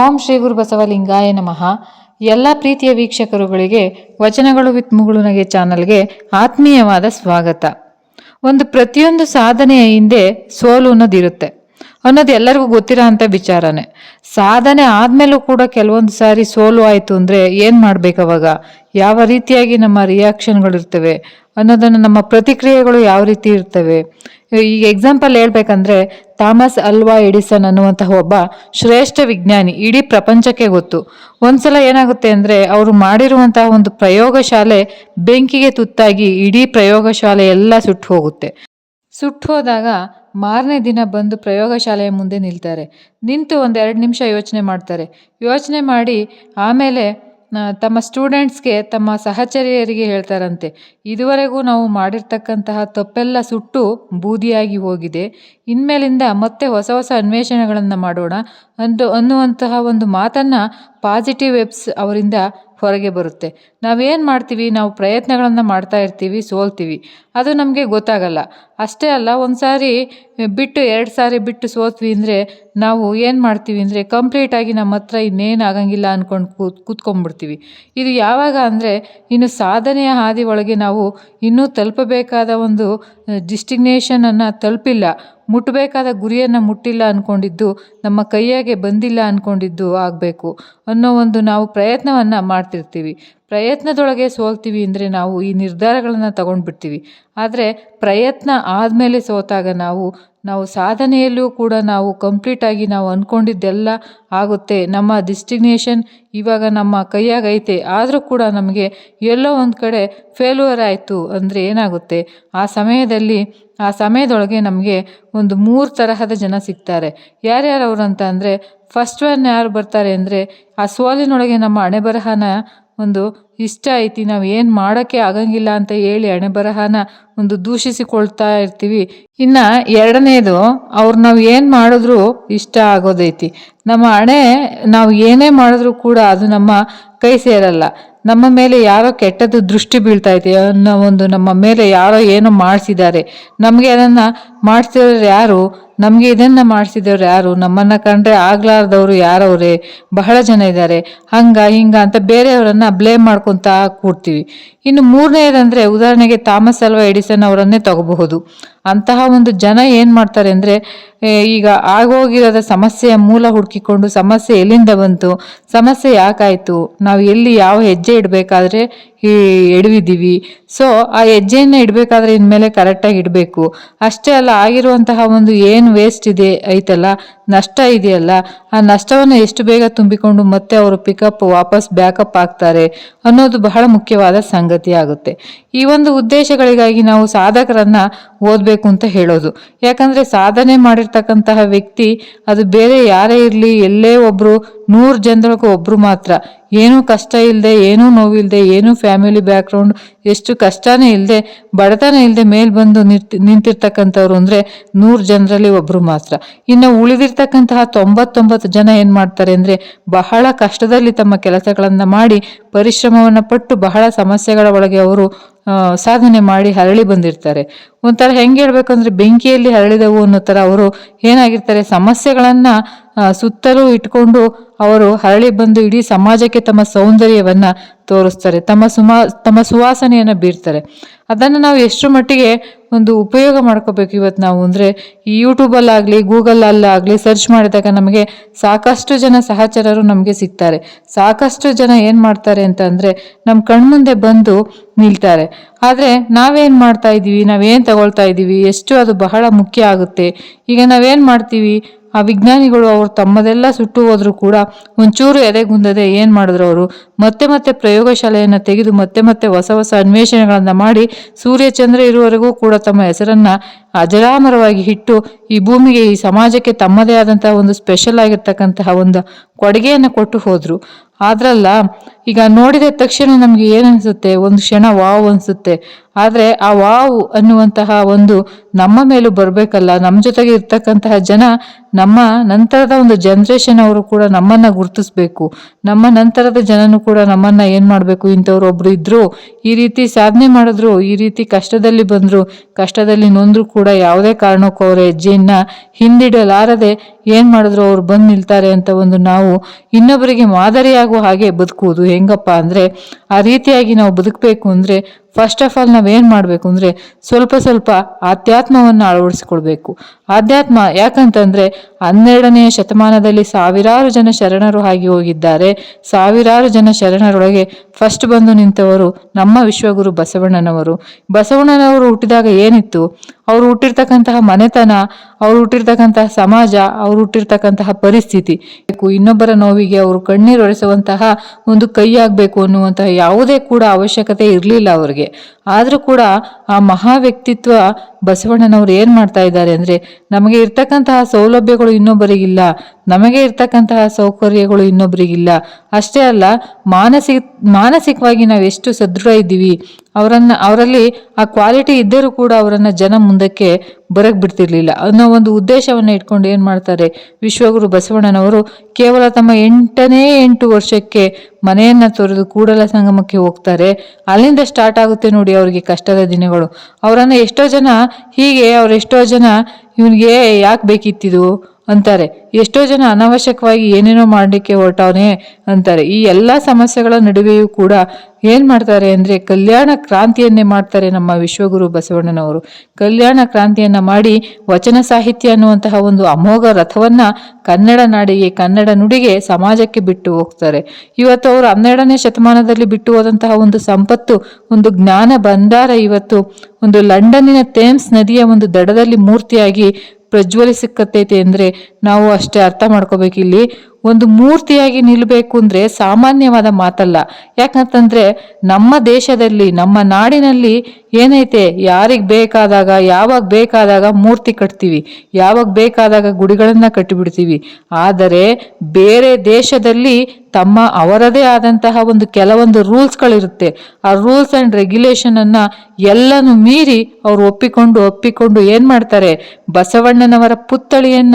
ಓಂ ಶ್ರೀ ಗುರು ಬಸವಲಿಂಗಾಯ ನಮಃ. ಎಲ್ಲ ಪ್ರೀತಿಯ ವೀಕ್ಷಕರುಗಳಿಗೆ, ವಚನಗಳು ವಿತ್ ಮುಗುಳುನಗೆ ಚಾನಲ್ಗೆ ಆತ್ಮೀಯವಾದ ಸ್ವಾಗತ. ಒಂದು ಪ್ರತಿಯೊಂದು ಸಾಧನೆಯ ಹಿಂದೆ ಸೋಲು ಅನ್ನೋದಿರುತ್ತೆ. ಅನ್ನೋದು ಎಲ್ಲರಿಗೂ ಗೊತ್ತಿರೋ ಅಂಥ ವಿಚಾರನೇ. ಸಾಧನೆ ಆದ್ಮೇಲೂ ಕೂಡ ಕೆಲವೊಂದು ಸಾರಿ ಸೋಲು ಆಯಿತು ಅಂದರೆ ಏನು ಮಾಡ್ಬೇಕು ಅವಾಗ? ಯಾವ ರೀತಿಯಾಗಿ ನಮ್ಮ ರಿಯಾಕ್ಷನ್ಗಳಿರ್ತವೆ ಅನ್ನೋದನ್ನು ನಮ್ಮ ಪ್ರತಿಕ್ರಿಯೆಗಳು ಯಾವ ರೀತಿ ಇರ್ತವೆ? ಈಗ ಎಕ್ಸಾಂಪಲ್ ಹೇಳ್ಬೇಕಂದ್ರೆ ಥಾಮಸ್ ಅಲ್ವಾ ಎಡಿಸನ್ ಅನ್ನುವಂತಹ ಒಬ್ಬ ಶ್ರೇಷ್ಠ ವಿಜ್ಞಾನಿ ಇಡೀ ಪ್ರಪಂಚಕ್ಕೆ ಗೊತ್ತು. ಒಂದ್ಸಲ ಏನಾಗುತ್ತೆ ಅಂದ್ರೆ ಅವರು ಮಾಡಿರುವಂತಹ ಒಂದು ಪ್ರಯೋಗಶಾಲೆ ಬೆಂಕಿಗೆ ತುತ್ತಾಗಿ ಇಡೀ ಪ್ರಯೋಗಶಾಲೆ ಎಲ್ಲ ಸುಟ್ಟು ಹೋಗುತ್ತೆ. ಸುಟ್ಟು ಹೋದಾಗ ಮಾರನೇ ದಿನ ಬಂದು ಪ್ರಯೋಗಶಾಲೆಯ ಮುಂದೆ ನಿಲ್ತಾರೆ. ನಿಂತು ಒಂದೆರಡು ನಿಮಿಷ ಯೋಚನೆ ಮಾಡ್ತಾರೆ. ಯೋಚನೆ ಮಾಡಿ ಆಮೇಲೆ ತಮ್ಮ ಸ್ಟೂಡೆಂಟ್ಸ್ಗೆ ತಮ್ಮ ಸಹಚರಿಯರಿಗೆ ಹೇಳ್ತಾರಂತೆ, ಇದುವರೆಗೂ ನಾವು ಮಾಡಿರ್ತಕ್ಕಂತಹ ತಪ್ಪೆಲ್ಲ ಸುಟ್ಟು ಬೂದಿಯಾಗಿ ಹೋಗಿದೆ. ಇನ್ಮೇಲಿಂದ ಮತ್ತೆ ಹೊಸ ಹೊಸ ಅನ್ವೇಷಣೆಗಳನ್ನು ಮಾಡೋಣ ಅಂದು, ಅನ್ನುವಂತಹ ಒಂದು ಮಾತನ್ನು ಪಾಸಿಟಿವ್ ವೆಬ್ಸ್ ಅವರಿಂದ ಹೊರಗೆ ಬರುತ್ತೆ. ನಾವೇನು ಮಾಡ್ತೀವಿ? ನಾವು ಪ್ರಯತ್ನಗಳನ್ನು ಮಾಡ್ತಾ ಇರ್ತೀವಿ, ಸೋಲ್ತೀವಿ. ಅದು ನಮಗೆ ಗೊತ್ತಾಗಲ್ಲ. ಅಷ್ಟೇ ಅಲ್ಲ ಒಂದು ಸಾರಿ ಬಿಟ್ಟು, ಎರಡು ಸಾರಿ ಬಿಟ್ಟು ಸೋತ್ವಿ ಅಂದರೆ ನಾವು ಏನು ಮಾಡ್ತೀವಿ ಅಂದರೆ ಕಂಪ್ಲೀಟಾಗಿ ನಮ್ಮ ಹತ್ರ ಇನ್ನೇನು ಆಗಂಗಿಲ್ಲ ಅಂದ್ಕೊಂಡು ಕೂತ್, ಕೂತ್ಕೊಂಡ್ಬಿಡ್ತೀವಿ. ಇದು ಯಾವಾಗ ಅಂದರೆ ಇನ್ನು ಸಾಧನೆಯ ಹಾದಿ ಒಳಗೆ ನಾವು ಇನ್ನೂ ತಲುಪಬೇಕಾದ ಒಂದು ಡಿಸ್ಟಿಗ್ನೇಷನನ್ನು ತಲುಪಿಲ್ಲ. ಮುಟ್ಟಬೇಕಾದ ಗುರಿಯನ್ನು ಮುಟ್ಟಿಲ್ಲ ಅಂದ್ಕೊಂಡಿದ್ದು ನಮ್ಮ ಕೈಯಾಗೆ ಬಂದಿಲ್ಲ ಅಂದ್ಕೊಂಡಿದ್ದು ಆಗಬೇಕು ಅನ್ನೋ ಒಂದು ನಾವು ಪ್ರಯತ್ನವನ್ನು ಮಾಡ್ತಿರ್ತೀವಿ. ಪ್ರಯತ್ನದೊಳಗೆ ಸೋಲ್ತೀವಿ ಅಂದರೆ ನಾವು ಈ ನಿರ್ಧಾರಗಳನ್ನು ತಗೊಂಡ್ಬಿಡ್ತೀವಿ. ಆದರೆ ಪ್ರಯತ್ನ ಆದಮೇಲೆ ಸೋತಾಗ ನಾವು ನಾವು ಸಾಧನೆಯಲ್ಲೂ ಕೂಡ ನಾವು ಕಂಪ್ಲೀಟಾಗಿ ನಾವು ಅಂದ್ಕೊಂಡಿದ್ದೆಲ್ಲ ಆಗುತ್ತೆ. ನಮ್ಮ ಡಿಸ್ಟಿಗ್ನೇಷನ್ ಇವಾಗ ನಮ್ಮ ಕೈಯಾಗೈತೆ ಆದರೂ ಕೂಡ ನಮಗೆ ಎಲ್ಲೋ ಒಂದು ಕಡೆ ಫೇಲ್ಯೂರ್ ಆಯಿತು ಅಂದರೆ ಏನಾಗುತ್ತೆ? ಆ ಸಮಯದಲ್ಲಿ, ಆ ಸಮಯದೊಳಗೆ ನಮಗೆ ಒಂದು ಮೂರು ತರಹದ ಜನ ಸಿಗ್ತಾರೆ. ಯಾರ್ಯಾರು ಅವರು ಅಂತ ಅಂದರೆ ಫಸ್ಟ್ ಒನ್ ಯಾರು ಬರ್ತಾರೆ ಅಂದರೆ, ಆ ಸೋಲಿನೊಳಗೆ ನಮ್ಮ ಹಣೆ ಬರಹನ ಒಂದು ಇಷ್ಟ ಐತಿ ನಾವು ಏನು ಮಾಡೋಕ್ಕೆ ಆಗಂಗಿಲ್ಲ ಅಂತ ಹೇಳಿ ಹಣೆ ಬರಹನ ಒಂದು ದೂಷಿಸಿಕೊಳ್ತಾ ಇರ್ತೀವಿ. ಇನ್ನ ಎರಡನೇದು, ಅವ್ರು ನಾವು ಏನು ಮಾಡಿದ್ರು ಇಷ್ಟ ಆಗೋದೈತಿ. ನಮ್ಮ ಹಣೆ ನಾವು ಏನೇ ಮಾಡಿದ್ರು ಕೂಡ ಅದು ನಮ್ಮ ಕೈ ಸೇರಲ್ಲ. ನಮ್ಮ ಮೇಲೆ ಯಾರೋ ಕೆಟ್ಟದ್ದು ದೃಷ್ಟಿ ಬೀಳ್ತಾ ಇದೆ ಅನ್ನೋ ಒಂದು ನಮ್ಮ ಮೇಲೆ ಯಾರೋ ಏನೋ ಮಾಡಿಸಿದ್ದಾರೆ. ನಮಗೆ ಅದನ್ನು ಮಾಡಿಸಿದವ್ರು ಯಾರು? ನಮಗೆ ಇದನ್ನು ಮಾಡಿಸಿದವ್ರು ಯಾರು? ನಮ್ಮನ್ನು ಕಂಡ್ರೆ ಆಗ್ಲಾರ್ದವ್ರು ಯಾರವ್ರೆ? ಬಹಳ ಜನ ಇದ್ದಾರೆ. ಹಂಗ, ಹಿಂಗ ಅಂತ ಬೇರೆಯವರನ್ನು ಬ್ಲೇಮ್ ಮಾಡ್ಕೊತಾ ಕೂಡ್ತೀವಿ. ಇನ್ನು ಮೂರನೇದಂದರೆ, ಉದಾಹರಣೆಗೆ ತಾಮಸ್ ಅಲ್ವಾ ಎಡಿಸನ್ ಅವರನ್ನೇ ತಗೋಬಹುದು. ಅಂತಹ ಒಂದು ಜನ ಏನು ಮಾಡ್ತಾರೆ ಅಂದರೆ ಈಗ ಆಗೋಗಿರೋದ ಸಮಸ್ಯೆಯ ಮೂಲ ಹುಡುಕಿಕೊಂಡು ಸಮಸ್ಯೆ ಎಲ್ಲಿಂದ ಬಂತು, ಸಮಸ್ಯೆ ಯಾಕಾಯಿತು, ನಾವು ಎಲ್ಲಿ ಯಾವ ಹೆಜ್ಜೆ ಇಡಬೇಕಾದ್ರೆ ಈ ಎಡವಿದ್ದೀವಿ. ಸೊ ಆ ಹೆಜ್ಜೆಯನ್ನು ಇಡಬೇಕಾದ್ರೆ ಇನ್ಮೇಲೆ ಕರೆಕ್ಟಾಗಿ ಇಡಬೇಕು. ಅಷ್ಟೇ ಅಲ್ಲ, ಆಗಿರುವಂತಹ ಒಂದು ಏನು ವೇಸ್ಟ್ ಇದೆ, ಐತಲ್ಲ, ನಷ್ಟ ಇದೆಯಲ್ಲ, ಆ ನಷ್ಟವನ್ನು ಎಷ್ಟು ಬೇಗ ತುಂಬಿಕೊಂಡು ಮತ್ತೆ ಅವರು ಪಿಕಪ್ ವಾಪಸ್ ಬ್ಯಾಕಪ್ ಆಗ್ತಾರೆ ಅನ್ನೋದು ಬಹಳ ಮುಖ್ಯವಾದ ಸಂಗತಿ ಆಗುತ್ತೆ. ಈ ಒಂದು ಉದ್ದೇಶಗಳಿಗಾಗಿ ನಾವು ಸಾಧಕರನ್ನ ಓದಬೇಕು. ಅಂತ ಹೇಳೋದು. ಯಾಕಂದ್ರೆ ಸಾಧನೆ ಮಾಡಿರ್ತಕ್ಕಂತಹ ವ್ಯಕ್ತಿ ಅದು ಬೇರೆ ಯಾರೇ ಇರಲಿ ಎಲ್ಲೇ ಒಬ್ರು ನೂರು ಜನರಿಗೆ ಒಬ್ರು ಮಾತ್ರ. ಏನೂ ಕಷ್ಟ ಇಲ್ಲದೆ ಏನೂ ನೋವಿಲ್ಲದೆ ಏನೂ ಫ್ಯಾಮಿಲಿ ಬ್ಯಾಕ್ಗ್ರೌಂಡ್, ಎಷ್ಟು ಕಷ್ಟನೇ ಇಲ್ಲದೆ ಬಡತನ ಇಲ್ಲದೆ ಮೇಲ್ ಬಂದು ನಿಂತ್, ನಿಂತಿರ್ತಕ್ಕಂಥವ್ರು ಅಂದರೆ ನೂರು ಜನರಲ್ಲಿ ಒಬ್ಬರು ಮಾತ್ರ. ಇನ್ನು ಉಳಿದಿರ್ತಕ್ಕಂತಹ ತೊಂಬತ್ತೊಂಬತ್ತು ಜನ ಏನು ಮಾಡ್ತಾರೆ ಅಂದರೆ ಬಹಳ ಕಷ್ಟದಲ್ಲಿ ತಮ್ಮ ಕೆಲಸಗಳನ್ನು ಮಾಡಿ, ಪರಿಶ್ರಮವನ್ನು ಪಟ್ಟು ಬಹಳ ಸಮಸ್ಯೆಗಳ ಒಳಗೆ ಅವರು ಸಾಧನೆ ಮಾಡಿ ಹರಳಿ ಬಂದಿರ್ತಾರೆ. ಒಂಥರ ಹೆಂಗೆ ಹೇಳ್ಬೇಕಂದ್ರೆ ಬೆಂಕಿಯಲ್ಲಿ ಹರಳಿದವು ಅನ್ನೋ ಥರ ಅವರು ಏನಾಗಿರ್ತಾರೆ, ಸಮಸ್ಯೆಗಳನ್ನು ಸುತ್ತಲೂ ಇಟ್ಕೊಂಡು ಅವರು ಹರಳಿ ಬಂದು ಇಡೀ ಸಮಾಜಕ್ಕೆ ತಮ್ಮ ಸೌಂದರ್ಯವನ್ನ ತೋರಿಸ್ತಾರೆ, ತಮ್ಮ ಸುಮಾ, ತಮ್ಮ ಸುವಾಸನೆಯನ್ನು ಬೀರ್ತಾರೆ. ಅದನ್ನು ನಾವು ಎಷ್ಟು ಮಟ್ಟಿಗೆ ಒಂದು ಉಪಯೋಗ ಮಾಡ್ಕೋಬೇಕು ಇವತ್ತು ನಾವು ಅಂದರೆ ಈ ಯೂಟ್ಯೂಬಲ್ಲಾಗಲಿ ಗೂಗಲಲ್ಲಾಗಲಿ ಸರ್ಚ್ ಮಾಡಿದಾಗ ನಮಗೆ ಸಾಕಷ್ಟು ಜನ ಸಹಚರರು ನಮಗೆ ಸಿಗ್ತಾರೆ. ಸಾಕಷ್ಟು ಜನ ಏನು ಮಾಡ್ತಾರೆ ಅಂತ ಅಂದರೆ ನಮ್ಮ ಕಣ್ಮುಂದೆ ಬಂದು ನಿಲ್ತಾರೆ. ಆದರೆ ನಾವೇನು ಮಾಡ್ತಾ ಇದ್ದೀವಿ ನಾವೇನು ತಗೊಳ್ತಾ ಇದ್ದೀವಿ ಎಷ್ಟು ಅದು ಬಹಳ ಮುಖ್ಯ ಆಗುತ್ತೆ. ಈಗ ನಾವೇನು ಮಾಡ್ತೀವಿ? ಆ ವಿಜ್ಞಾನಿಗಳು ಅವರು ತಮ್ಮದೆಲ್ಲ ಸುಟ್ಟು ಹೋದ್ರು ಕೂಡ ಒಂಚೂರು ಎದೆಗುಂದದೆ ಏನು ಮಾಡಿದ್ರು ಅವರು? ಮತ್ತೆ ಮತ್ತೆ ಪ್ರಯೋಗಶಾಲೆಯನ್ನು ತೆಗೆದು ಮತ್ತೆ ಮತ್ತೆ ಹೊಸ ಹೊಸ ಅನ್ವೇಷಣೆಗಳನ್ನು ಮಾಡಿ ಸೂರ್ಯ ಚಂದ್ರ ಇರುವವರೆಗೂ ಕೂಡ ತಮ್ಮ ಹೆಸರನ್ನ ಅಜರಾಮರವಾಗಿ ಇಟ್ಟು ಈ ಭೂಮಿಗೆ, ಈ ಸಮಾಜಕ್ಕೆ ತಮ್ಮದೇ ಆದಂತಹ ಒಂದು ಸ್ಪೆಷಲ್ ಆಗಿರ್ತಕ್ಕಂತಹ ಒಂದು ಕೊಡುಗೆಯನ್ನು ಕೊಟ್ಟು ಹೋದ್ರು. ಆದ್ರಲ್ಲ, ಈಗ ನೋಡಿದ ತಕ್ಷಣ ನಮಗೆ ಏನ್ ಅನ್ಸುತ್ತೆ ಒಂದು ಕ್ಷಣ ವಾವ್ ಅನ್ಸುತ್ತೆ. ಆದರೆ ಆ ವಾವ್ ಅನ್ನುವಂತಹ ಒಂದು ನಮ್ಮ ಮೇಲೂ ಬರಬೇಕಲ್ಲ ನಮ್ಮ ಜೊತೆಗೆ ಇರ್ತಕ್ಕಂತಹ ಜನ ನಮ್ಮ ನಂತರದ ಒಂದು ಜನ್ರೇಷನ್ ಅವರು ಕೂಡ ನಮ್ಮನ್ನ ಗುರುತಿಸ್ಬೇಕು. ನಮ್ಮ ನಂತರದ ಜನನು ಕೂಡ ನಮ್ಮನ್ನ ಏನ್ ಮಾಡಬೇಕು? ಇಂಥವ್ರು ಒಬ್ರು ಇದ್ದರು ಈ ರೀತಿ ಸಾಧನೆ ಮಾಡಿದ್ರು, ಈ ರೀತಿ ಕಷ್ಟದಲ್ಲಿ ಬಂದ್ರು, ಕಷ್ಟದಲ್ಲಿ ನೊಂದ್ರು ಕೂಡ ಯಾವುದೇ ಕಾರಣಕ್ಕೂ ಅವರ ಹೆಜ್ಜೆಯನ್ನು ಹಿಂದಿಡಲಾರದೆ ಏನು ಮಾಡಿದ್ರು? ಅವ್ರು ಬಂದು ನಿಲ್ತಾರೆ ಅಂತ ಒಂದು ನಾವು ಇನ್ನೊಬ್ಬರಿಗೆ ಹಾಗೆ ಬದುಕುವುದು. ಹೆಂಗಪ್ಪ ಅಂದ್ರೆ ಆ ರೀತಿಯಾಗಿ ನಾವು ಬದುಕಬೇಕು ಅಂದ್ರೆ ಫಸ್ಟ್ ಆಫ್ ಆಲ್ ನಾವೇನು ಮಾಡಬೇಕು ಅಂದ್ರೆ ಸ್ವಲ್ಪ ಸ್ವಲ್ಪ ಆಧ್ಯಾತ್ಮವನ್ನು ಅಳವಡಿಸಿಕೊಳ್ಬೇಕು. ಆಧ್ಯಾತ್ಮ ಯಾಕಂತಂದ್ರೆ ಹನ್ನೆರಡನೆಯ ಶತಮಾನದಲ್ಲಿ ಸಾವಿರಾರು ಜನ ಶರಣರು ಆಗಿ ಹೋಗಿದ್ದಾರೆ. ಸಾವಿರಾರು ಜನ ಶರಣರೊಳಗೆ ಫಸ್ಟ್ ಬಂದು ನಿಂತವರು ನಮ್ಮ ವಿಶ್ವಗುರು ಬಸವಣ್ಣನವರು. ಬಸವಣ್ಣನವರು ಹುಟ್ಟಿದಾಗ ಏನಿತ್ತು? ಅವರು ಹುಟ್ಟಿರ್ತಕ್ಕಂತಹ ಮನೆತನ, ಅವ್ರು ಹುಟ್ಟಿರ್ತಕ್ಕಂತಹ ಸಮಾಜ, ಅವ್ರು ಹುಟ್ಟಿರ್ತಕ್ಕಂತಹ ಪರಿಸ್ಥಿತಿ. ಇನ್ನೊಬ್ಬರ ನೋವಿಗೆ ಅವರು ಕಣ್ಣೀರು ಒರೆಸುವಂತಹ ಒಂದು ಕೈ ಆಗ್ಬೇಕು ಅನ್ನುವಂತಹ ಯಾವುದೇ ಕೂಡ ಅವಶ್ಯಕತೆ ಇರಲಿಲ್ಲ ಅವ್ರಿಗೆ. ಆದ್ರೂ ಕೂಡ ಆ ಮಹಾ ವ್ಯಕ್ತಿತ್ವ ಬಸವಣ್ಣನವರು ಏನು ಮಾಡ್ತಾ ಇದ್ದಾರೆ ಅಂದರೆ ನಮಗೆ ಇರ್ತಕ್ಕಂತಹ ಸೌಲಭ್ಯಗಳು ಇನ್ನೊಬ್ಬರಿಗಿಲ್ಲ ನಮಗೆ ಇರ್ತಕ್ಕಂತಹ ಸೌಕರ್ಯಗಳು ಇನ್ನೊಬ್ಬರಿಗಿಲ್ಲ ಅಷ್ಟೇ ಅಲ್ಲ, ಮಾನಸಿಕ, ಮಾನಸಿಕವಾಗಿ ನಾವು ಎಷ್ಟು ಸದೃಢ ಇದ್ದೀವಿ, ಅವರನ್ನು, ಅವರಲ್ಲಿ ಆ ಕ್ವಾಲಿಟಿ ಇದ್ದರೂ ಕೂಡ ಅವರನ್ನು ಜನ ಮುಂದಕ್ಕೆ ಬರಕ್ ಬಿಡ್ತಿರ್ಲಿಲ್ಲ. ಅನ್ನೋ ಒಂದು ಉದ್ದೇಶವನ್ನ ಇಟ್ಕೊಂಡು ಏನು ಮಾಡ್ತಾರೆ, ವಿಶ್ವಗುರು ಬಸವಣ್ಣನವರು ಕೇವಲ ತಮ್ಮ ಎಂಟನೇ ಎಂಟು ವರ್ಷಕ್ಕೆ ಮನೆಯನ್ನ ತೊರೆದು ಕೂಡಲ ಸಂಗಮಕ್ಕೆ ಹೋಗ್ತಾರೆ. ಅಲ್ಲಿಂದ ಸ್ಟಾರ್ಟ್ ಆಗುತ್ತೆ ನೋಡಿ ಅವರಿಗೆ ಕಷ್ಟದ ದಿನಗಳು. ಅವರನ್ನು ಎಷ್ಟೋ ಜನ, ಹೀಗೆ ಅವರೆಷ್ಟೋ ಜನ ಇವನಿಗೆ ಯಾಕೆ ಬೇಕಿತ್ತಿದು? ಅಂತಾರೆ. ಎಷ್ಟೋ ಜನ ಅನಾವಶ್ಯಕವಾಗಿ ಏನೇನೋ ಮಾಡಲಿಕ್ಕೆ ಹೊರಟವನೇ ಅಂತಾರೆ. ಈ ಎಲ್ಲ ಸಮಸ್ಯೆಗಳ ನಡುವೆಯೂ ಕೂಡ ಏನು ಮಾಡ್ತಾರೆ ಅಂದರೆ ಕಲ್ಯಾಣ ಕ್ರಾಂತಿಯನ್ನೇ ಮಾಡ್ತಾರೆ ನಮ್ಮ ವಿಶ್ವಗುರು ಬಸವಣ್ಣನವರು. ಕಲ್ಯಾಣ ಕ್ರಾಂತಿಯನ್ನು ಮಾಡಿ ವಚನ ಸಾಹಿತ್ಯ ಅನ್ನುವಂತಹ ಒಂದು ಅಮೋಘ ರಥವನ್ನು ಕನ್ನಡ ನಾಡಿಗೆ, ಕನ್ನಡ ನುಡಿಗೆ ಸಮಾಜಕ್ಕೆ ಬಿಟ್ಟು ಹೋಗ್ತಾರೆ. ಇವತ್ತು ಅವರು ಹನ್ನೆರಡನೇ ಶತಮಾನದಲ್ಲಿ ಬಿಟ್ಟು ಹೋದಂತಹ ಒಂದು ಸಂಪತ್ತು, ಒಂದು ಜ್ಞಾನ ಭಂಡಾರ ಇವತ್ತು ಒಂದು ಲಂಡನ್ನಿನ ಥೇಮ್ಸ್ ನದಿಯ ಒಂದು ದಡದಲ್ಲಿ ಮೂರ್ತಿಯಾಗಿ ಪ್ರಜ್ವಲಿಸಕತ್ತೈತೆ ಅಂದ್ರೆ ನಾವು ಅಷ್ಟೇ ಅರ್ಥ ಮಾಡ್ಕೋಬೇಕು ಇಲ್ಲಿ. ಒಂದು ಮೂರ್ತಿಯಾಗಿ ನಿಲ್ಲಬೇಕು ಅಂದ್ರೆ ಸಾಮಾನ್ಯವಾದ ಮಾತಲ್ಲ. ಯಾಕಂತಂದ್ರೆ ನಮ್ಮ ದೇಶದಲ್ಲಿ, ನಮ್ಮ ನಾಡಿನಲ್ಲಿ ಏನೈತೆ? ಯಾರಿಗೆ ಬೇಕಾದಾಗ, ಯಾವಾಗ ಬೇಕಾದಾಗ ಮೂರ್ತಿ ಕಟ್ತೀವಿ. ಯಾವಾಗ ಬೇಕಾದಾಗ ಗುಡಿಗಳನ್ನು ಕಟ್ಟಿಬಿಡ್ತೀವಿ. ಆದರೆ ಬೇರೆ ದೇಶದಲ್ಲಿ ತಮ್ಮ ಅವರದೇ ಆದಂತಹ ಒಂದು ಕೆಲವೊಂದು ರೂಲ್ಸ್ಗಳಿರುತ್ತೆ. ಆ ರೂಲ್ಸ್ ಅಂಡ್ ರೆಗ್ಯುಲೇಷನ್ ಅನ್ನ ಎಲ್ಲನೂ ಮೀರಿ ಅವ್ರು ಒಪ್ಪಿಕೊಂಡು ಒಪ್ಪಿಕೊಂಡು ಏನು ಮಾಡ್ತಾರೆ? ಬಸವಣ್ಣನವರ ಪುತ್ಥಳಿಯನ್ನ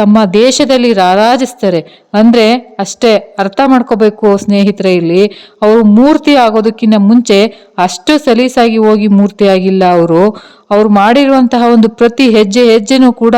ತಮ್ಮ ದೇಶದಲ್ಲಿ ರಾರಾಜಿಸ್ತಾರೆ. ಅಂದ್ರೆ ಅಷ್ಟೇ ಅರ್ಥ ಮಾಡ್ಕೋಬೇಕು ಸ್ನೇಹಿತರೆ ಇಲ್ಲಿ. ಅವರು ಮೂರ್ತಿ ಆಗೋದಕ್ಕಿಂತ ಮುಂಚೆ ಅಷ್ಟು ಸಲೀಸಾಗಿ ಹೋಗಿ ಮೂರ್ತಿ ಆಗಿಲ್ಲ ಅವರು. ಅವ್ರು ಮಾಡಿರುವಂತಹ ಒಂದು ಪ್ರತಿ ಹೆಜ್ಜೆ ಹೆಜ್ಜೆನೂ ಕೂಡ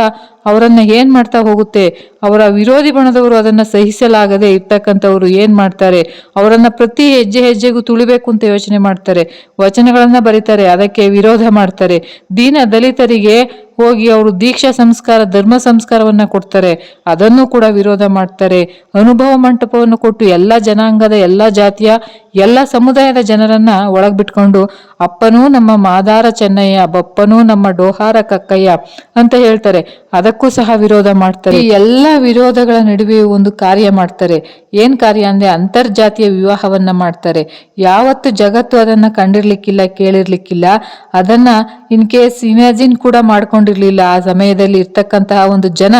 ಅವರನ್ನು ಏನು ಮಾಡ್ತಾ ಹೋಗುತ್ತೆ? ಅವರ ವಿರೋಧಿ ಬಣದವರು ಅದನ್ನ ಸಹಿಸಲಾಗದೆ ಇರ್ತಕ್ಕಂಥವ್ರು ಏನು ಮಾಡ್ತಾರೆ? ಅವರನ್ನು ಪ್ರತಿ ಹೆಜ್ಜೆ ಹೆಜ್ಜೆಗೂ ತುಳಿಬೇಕು ಅಂತ ಯೋಚನೆ ಮಾಡ್ತಾರೆ. ವಚನಗಳನ್ನು ಬರೀತಾರೆ, ಅದಕ್ಕೆ ವಿರೋಧ ಮಾಡ್ತಾರೆ. ದೀನ ದಲಿತರಿಗೆ ಹೋಗಿ ಅವರು ದೀಕ್ಷಾ ಸಂಸ್ಕಾರ, ಧರ್ಮ ಸಂಸ್ಕಾರವನ್ನ ಕೊಡ್ತಾರೆ. ಅದನ್ನು ಕೂಡ ವಿರೋಧ ಮಾಡ್ತಾರೆ. ಅನುಭವ ಮಂಟಪವನ್ನು ಕೊಟ್ಟು ಎಲ್ಲ ಜನಾಂಗದ, ಎಲ್ಲ ಜಾತಿಯ, ಎಲ್ಲ ಸಮುದಾಯದ ಜನರನ್ನ ಒಳಗ್ಬಿಟ್ಕೊಂಡು ಅಪ್ಪನೂ ನಮ್ಮ ಮಾದಾರ ಚೆನ್ನಯ್ಯ ಬಪ್ಪನೂ ನಮ್ಮ ಡೋಹಾರ ಕಕ್ಕಯ್ಯ ಅಂತ ಹೇಳ್ತಾರೆ. ಅದಕ್ಕೂ ಸಹ ವಿರೋಧ ಮಾಡ್ತಾರೆ. ಎಲ್ಲ ವಿರೋಧಗಳ ನಡುವೆ ಒಂದು ಕಾರ್ಯ ಮಾಡ್ತಾರೆ. ಏನ್ ಕಾರ್ಯ ಅಂದ್ರೆ ಅಂತರ್ಜಾತಿಯ ವಿವಾಹವನ್ನ ಮಾಡ್ತಾರೆ. ಯಾವತ್ತು ಜಗತ್ತು ಅದನ್ನ ಕಂಡಿರ್ಲಿಕ್ಕಿಲ್ಲ, ಕೇಳಿರ್ಲಿಕ್ಕಿಲ್ಲ. ಅದನ್ನ ಇನ್ ಕೇಸ್ ಇಮ್ಯಾಜಿನ್ ಕೂಡ ಮಾಡ್ಕೊಂಡಿರ್ಲಿಲ್ಲ. ಆ ಸಮಯದಲ್ಲಿ ಇರ್ತಕ್ಕಂತಹ ಒಂದು ಜನ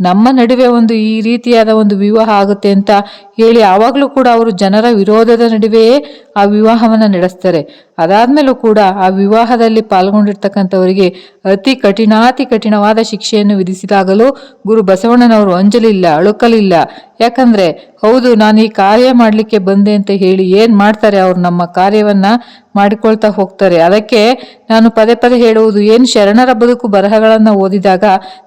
ನಮ್ಮ ನಡುವೆ ಒಂದು ಈ ರೀತಿಯಾದ ಒಂದು ವಿವಾಹ ಆಗುತ್ತೆ ಅಂತ ಹೇಳಿ ಆವಾಗ್ಲೂ ಕೂಡ ಅವರು ಜನರ ವಿರೋಧದ ನಡುವೆಯೇ ಆ ವಿವಾಹವನ್ನ ನಡೆಸ್ತಾರೆ. ಅದಾದ್ಮೇಲೂ ಕೂಡ ಆ ವಿವಾಹದಲ್ಲಿ ಪಾಲ್ಗೊಂಡಿರ್ತಕ್ಕಂಥವರಿಗೆ ಅತಿ ಕಠಿಣಾತಿ ಕಠಿಣವಾದ ಶಿಕ್ಷೆಯನ್ನು ವಿಧಿಸಿದಾಗಲೂ ಗುರು ಬಸವಣ್ಣನವರು ಅಂಜಲಿಲ್ಲ, ಅಳುಕಲಿಲ್ಲ. ಯಾಕಂದ್ರೆ, ಹೌದು, ನಾನು ಈ ಕಾರ್ಯ ಮಾಡಲಿಕ್ಕೆ ಬಂದೆ ಅಂತ ಹೇಳಿ ಏನು ಮಾಡ್ತಾರೆ ಅವರು ನಮ್ಮ ಕಾರ್ಯವನ್ನ ಮಾಡಿಕೊಳ್ತಾ ಹೋಗ್ತಾರೆ. ಅದಕ್ಕೆ ನಾನು ಪದೇ ಪದೇ ಹೇಳುವುದು, ಏನು ಶರಣರ ಬದುಕು ಬರಹಗಳನ್ನು ಓದಿದಾಗ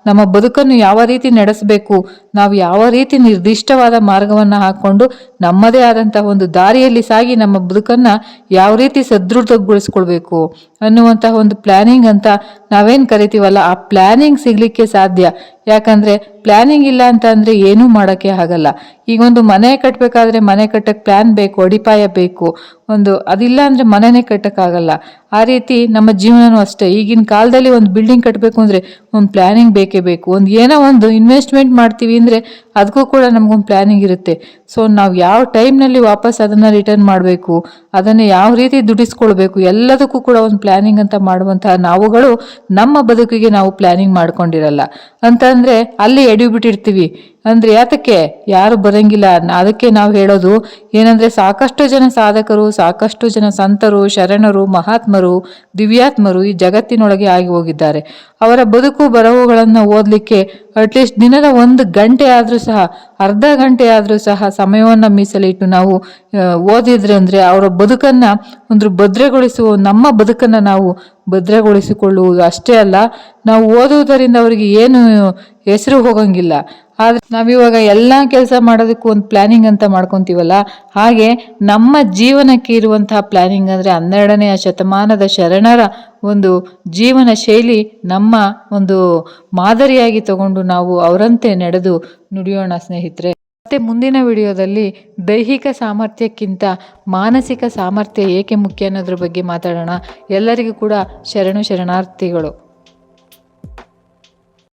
ನಮ್ಮ ಬದುಕನ್ನು ಯಾವ ರೀತಿ ನಡೆಸಬೇಕು, ನಾವು ಯಾವ ರೀತಿ ನಿರ್ದಿಷ್ಟವಾದ ಮಾರ್ಗವನ್ನ ಹಾಕೊಂಡು ನಮ್ಮದೇ ಆದಂತಹ ಒಂದು ದಾರಿಯಲ್ಲಿ ಸಾಗಿ ನಮ್ಮ ಬದುಕನ್ನು ಯಾವ ರೀತಿ ಸದೃಢಗೊಳಿಸ್ಕೊಳ್ಬೇಕು ಅನ್ನುವಂತಹ ಒಂದು ಪ್ಲಾನಿಂಗ್ ಅಂತ ನಾವೇನ್ ಕರಿತೀವಲ್ಲ, ಆ ಪ್ಲಾನಿಂಗ್ ಸಿಗಲಿಕ್ಕೆ ಸಾಧ್ಯ. ಯಾಕಂದ್ರೆ ಪ್ಲಾನಿಂಗ್ ಇಲ್ಲ ಅಂತ ಅಂದ್ರೆ ಏನೂ ಮಾಡೋಕ್ಕೆ ಆಗಲ್ಲ. ಈಗ ಒಂದು ಮನೆ ಕಟ್ಟಬೇಕಾದ್ರೆ ಮನೆ ಕಟ್ಟಕ್ಕೆ ಪ್ಲ್ಯಾನ್ ಬೇಕು, ಅಡಿಪಾಯ ಬೇಕು. ಒಂದು ಅದಿಲ್ಲ ಅಂದರೆ ಮನೆನೇ ಕಟ್ಟೋಕ್ಕಾಗಲ್ಲ ಆ ರೀತಿ ನಮ್ಮ ಜೀವನನೂ ಅಷ್ಟೇ. ಈಗಿನ ಕಾಲದಲ್ಲಿ ಒಂದು ಬಿಲ್ಡಿಂಗ್ ಕಟ್ಟಬೇಕು ಅಂದರೆ ಒಂದು ಪ್ಲ್ಯಾನಿಂಗ್ ಬೇಕೇ ಬೇಕು. ಒಂದು ಏನೋ ಒಂದು ಇನ್ವೆಸ್ಟ್ಮೆಂಟ್ ಮಾಡ್ತೀವಿ ಅಂದರೆ ಅದಕ್ಕೂ ಕೂಡ ನಮಗೊಂದು ಪ್ಲ್ಯಾನಿಂಗ್ ಇರುತ್ತೆ. ಸೊ ನಾವು ಯಾವ ಟೈಮ್ನಲ್ಲಿ ವಾಪಸ್ ಅದನ್ನು ರಿಟರ್ನ್ ಮಾಡಬೇಕು, ಅದನ್ನು ಯಾವ ರೀತಿ ದುಡಿಸ್ಕೊಳ್ಬೇಕು, ಎಲ್ಲದಕ್ಕೂ ಕೂಡ ಒಂದು ಪ್ಲ್ಯಾನಿಂಗ್ ಅಂತ ಮಾಡುವಂತಹ ನಾವುಗಳು ನಮ್ಮ ಬದುಕಿಗೆ ನಾವು ಪ್ಲ್ಯಾನಿಂಗ್ ಮಾಡ್ಕೊಂಡಿರಲ್ಲ. ಅಂತಂದರೆ ಅಲ್ಲಿ ಎಡಿಬಿಟ್ಟಿರ್ತೀವಿ ಅಂದರೆ ಯಾತಕ್ಕೆ? ಯಾರು ಬರಂಗಿಲ್ಲ. ಅದಕ್ಕೆ ನಾವು ಹೇಳೋದು ಏನಂದರೆ ಸಾಕಷ್ಟು ಜನ ಸಾಧಕರು, ಸಾಕಷ್ಟು ಜನ ಸಂತರು, ಶರಣರು, ಮಹಾತ್ಮರು, ದಿವ್ಯಾತ್ಮರು ಈ ಜಗತ್ತಿನೊಳಗೆ ಆಗಿ ಹೋಗಿದ್ದಾರೆ. ಅವರ ಬದುಕು ಬರವುಗಳನ್ನು ಓದಲಿಕ್ಕೆ ಅಟ್ಲೀಸ್ಟ್ ದಿನದ ಒಂದು ಗಂಟೆ ಆದರೂ ಸಹ, ಅರ್ಧ ಗಂಟೆ ಆದರೂ ಸಹ ಸಮಯವನ್ನು ಮೀಸಲಿಟ್ಟು ನಾವು ಓದಿದ್ರೆ ಅಂದರೆ ಅವರ ಬದುಕನ್ನು ಒಂದು ಭದ್ರಗೊಳಿಸುವ ನಮ್ಮ ಬದುಕನ್ನು ನಾವು ಭದ್ರಗೊಳಿಸಿಕೊಳ್ಳುವುದು ಅಷ್ಟೇ ಅಲ್ಲ, ನಾವು ಓದುವುದರಿಂದ ಅವರಿಗೆ ಏನು ಹೆಸರು ಹೋಗಂಗಿಲ್ಲ. ಆದರೆ ನಾವಿವಾಗ ಎಲ್ಲ ಕೆಲಸ ಮಾಡೋದಕ್ಕೂ ಒಂದು ಪ್ಲ್ಯಾನಿಂಗ್ ಅಂತ ಮಾಡ್ಕೊತೀವಲ್ಲ, ಹಾಗೆ ನಮ್ಮ ಜೀವನಕ್ಕೆ ಇರುವಂತಹ ಪ್ಲ್ಯಾನಿಂಗ್ ಅಂದರೆ ಹನ್ನೆರಡನೆಯ ಶತಮಾನದ ಶರಣರ ಒಂದು ಜೀವನ ಶೈಲಿ ನಮ್ಮ ಒಂದು ಮಾದರಿಯಾಗಿ ತಗೊಂಡು ನಾವು ಅವರಂತೆ ನಡೆದು ನುಡಿಯೋಣ ಸ್ನೇಹಿತರೆ. ಮತ್ತೆ ಮುಂದಿನ ವಿಡಿಯೋದಲ್ಲಿ ದೈಹಿಕ ಸಾಮರ್ಥ್ಯಕ್ಕಿಂತ ಮಾನಸಿಕ ಸಾಮರ್ಥ್ಯ ಏಕೆ ಮುಖ್ಯ ಅನ್ನೋದ್ರ ಬಗ್ಗೆ ಮಾತಾಡೋಣ. ಎಲ್ಲರಿಗೂ ಕೂಡ ಶರಣು ಶರಣಾರ್ಥಿಗಳು.